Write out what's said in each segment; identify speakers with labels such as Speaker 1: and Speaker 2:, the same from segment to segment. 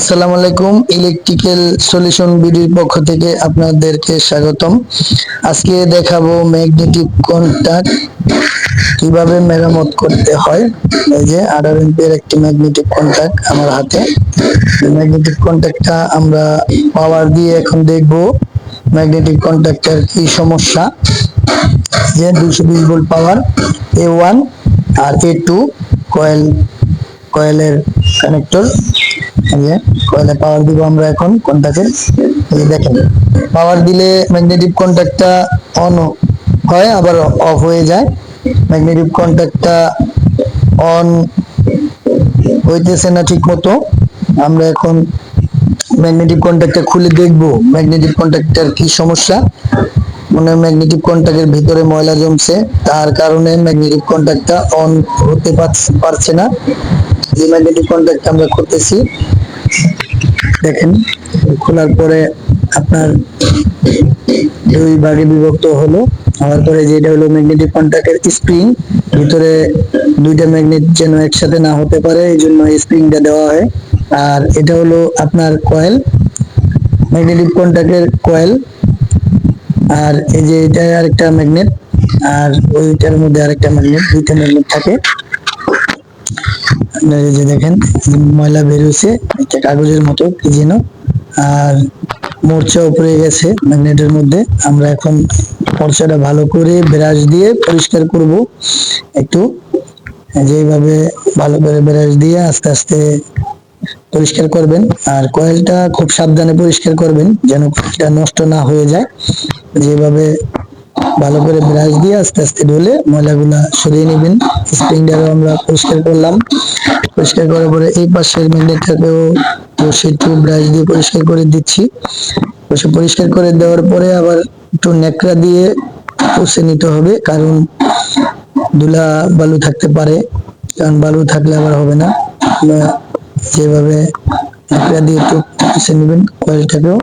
Speaker 1: আসসালামু আলাইকুম electrical solution বিডির পক্ষ থেকে আপনাদেরকে স্বাগতম। আজকে দেখাবো ম্যাগনেটিক কন্টাক্ট কীভাবে মেরামত করতে হয়। এই যে আঠারো এমপিয়ার একটি ম্যাগনেটিক কন্টাক্ট আমার হাতে। ম্যাগনেটিক কন্টাক্টটা আমরা পাওয়ার দিয়ে এখন দেখব ম্যাগনেটিক কন্টাক্টের কি সমস্যা। যে দুশো বিশ ভোল্ট পাওয়ার এ ওয়ান আর এ টু কয়েল কয়েলের কানেক্টর কয়েলে পাওয়ার দিব আমরা এখন? কন্টাক্টে এই দেখেন পাওয়ার দিলে ম্যাগনেটিক কন্টাক্টটা অন হয়, আবার অফ হয়ে যায়। ম্যাগনেটিক কন্টাক্টটা অন হইতেছে না ঠিক মতো আমরা এখন ম্যাগনেটিক কন্ট্যাক্টটা খুলে দেখব ম্যাগনেটিক কন্ট্যাক্টটার কি সমস্যা? মনে ম্যাগনেটিক কন্ট্যাক্টের ভিতরে ময়লা জমছে, তার কারণে ম্যাগনেটিক কন্ট্যাক্টটা অন হতে পারছে না। যে ম্যাগনেটিক কন্ট্যাক্ট আমরা করতেছি। দেখেন, খোলার পরে আপনার দুই ভাগে বিভক্ত হলো। হওয়ার পরে যেটা হলো ম্যাগনেটিক কন্ট্যাক্টের স্প্রিং ভিতরে দুইটা ম্যাগনেট যেন একসাথে না হতে পারে এই জন্য স্প্রিংটা দেওয়া হয়। আর এটা হলো আপনার কয়েল ম্যাগনেটিক কন্ট্যাক্টের কয়েল আর এই যে এটা আরেকটা ম্যাগনেট আর ওইটার মধ্যে আরেকটা ম্যাগনেট দুইটা ম্যাগনেট থাকে। আপনারা যে দেখেন, ময়লা বেরোছে এটা কাগজের মতো কি যেন, আর মোর্চা উপরে গেছে ম্যাগনেটের মধ্যে। আমরা এখন মোর্চাটা ভালো করে ব্রাশ দিয়ে পরিষ্কার করব। একটু যেভাবে ভালো করে ব্রাশ দিয়ে আস্তে আস্তে পরিষ্কার করবেন। আর কয়েলটা খুব সাবধানে পরিষ্কার করবেন, যেন এটা নষ্ট না হয়ে যায়। যেভাবে ভালো করে ব্রাশ দিয়ে আস্তে আস্তে ঢলে ময়লাগুলা সরিয়ে নেবেন। স্প্রিংটারও আমরা পরিষ্কার করলাম। পরিষ্কার করার পরে এই পাশের ম্যাগনেটটাকেও রশি একটু ব্রাশ দিয়ে পরিষ্কার করে দিচ্ছি। পরিষ্কার করে দেওয়ার পরে আবার একটু ন্যাকড়া দিয়ে পুষে নিতে হবে, কারণ ধুলা বালু থাকতে পারে। কারণ বালু থাকলে আবার হবে না। যেভাবে ন্যাকড়া দিয়ে একটু পুষে নেবেন, কয়েলটাকেও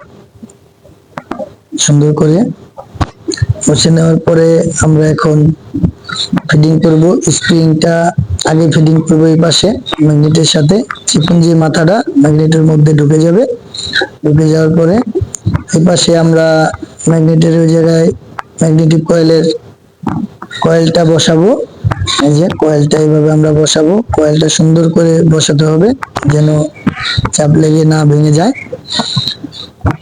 Speaker 1: সুন্দর করে মুছে নেওয়ার পরে আমরা এখন ফিডিং করব। স্প্রিংটা আগে ফিডিং করব এই পাশে ম্যাগনেটের সাথে। চিকন যে মাথাটা ম্যাগনেটের মধ্যে ঢুকে যাবে। ঢুকে যাওয়ার পরে এই পাশে আমরা ম্যাগনেটের ওই জায়গায় ম্যাগনেটিক কয়েলের কয়েলটা বসাবো। এই যে কয়েলটা এইভাবে আমরা বসাবো। কয়েলটা সুন্দর করে বসাতে হবে যেন চাপ লেগে না ভেঙে যায়।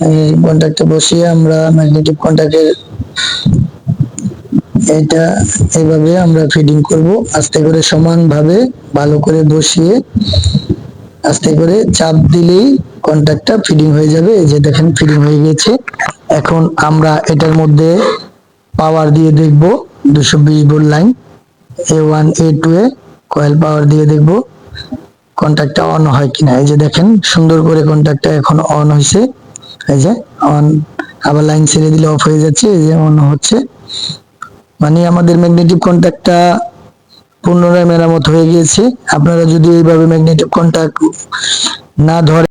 Speaker 1: এই কন্ট্যাক্টে বসিয়ে আমরা ম্যাগনেটিক কন্ট্যাক্টের এটা এইভাবে আমরা ফিডিং করব। আস্তে করে সমানভাবে ভালো করে বসিয়ে আস্তে করে চাপ দিলেই কন্ট্যাক্টটা ফিডিং হয়ে যাবে। এই যে দেখেন ফিডিং হয়ে গেছে। এখন আমরা এটার মধ্যে পাওয়ার দিয়ে দেখব। দুশো বিশ volt line A one A two A coil power দিয়ে দেখব কন্ট্যাক্টটা অন হয় কিনা। এই যে দেখেন সুন্দর করে কন্ট্যাক্টটা এখন অন হয়েছে এই যে অন আবার লাইন ছেড়ে দিলে অফ হয়ে যাচ্ছে, এই যে অন হচ্ছে। মানে আমাদের ম্যাগনেটিক কন্ট্যাক্টটা পুনরায় মেরামত হয়ে গিয়েছে। আপনারা যদি এইভাবে ম্যাগনেটিক কন্ট্যাক্ট না ধরে